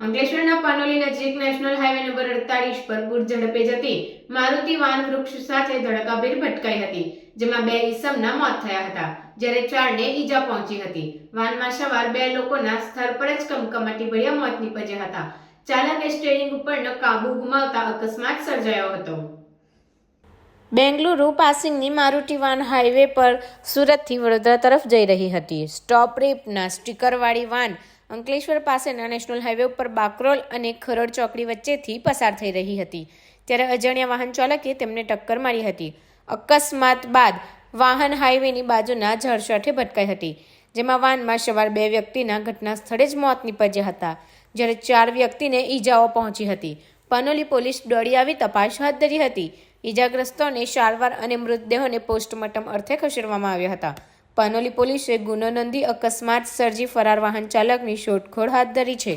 અંકલેશ્વરના પાનોલી નજીક national highway number અડતાલીસ પર પૂર ઝડપે જતી મારુતિ વાન વૃક્ષ સાથે ધડકાભેર ભટકાઈ હતી, જેમાં બે ઈસમના મોત થયા હતા, જ્યારે ચારને ઈજા પહોંચી હતી. વાનમાં સવાર બે લોકોના સ્થળ પર જ કમકમાટી ભર્યા મોત નીપજ્યા હતા. ચાલકે સ્ટેરિંગ ઉપરનો કાબુ ગુમાવતા અકસ્માત સર્જાયો હતો. બેંગલુરુ પાસિંગની મારુતિ વાન હાઈવે પર સુરતથી વડોદરા તરફ જઈ રહી હતી. સ્ટોપ રેપના સ્ટીકરવાળી વાન અંકલેશ્વર પાસેના નેશનલ હાઈવે ઉપર બાકરોલ અને ખરડ ચોકડી વચ્ચેથી પસાર થઈ રહી હતી. ત્યારે અજાણ્યા વાહન ચાલકે તેમને ટક્કર મારી હતી. અકસ્માત બાદ વાહન હાઈવેની બાજુના ઝાડ ભટકાઈ હતી, જેમાં વાનમાં સવાર બે વ્યક્તિના ઘટના સ્થળે જ મોત નીપજ્યા હતા. જ્યારે ચાર વ્યક્તિને ઈજાઓ પહોંચી હતી. પનોલી પોલીસ દોડી આવી તપાસ હાથ ધરી હતી. ઈજાગ્રસ્તોને સારવાર અને મૃતદેહોને પોસ્ટમોર્ટમ અર્થે ખસેડવામાં આવ્યા હતા. પાનોલી પોલીસે ગુનો નોંધી અકસ્માત સર્જી ફરાર વાહન ચાલકની શોધખોળ હાથ ધરી છે.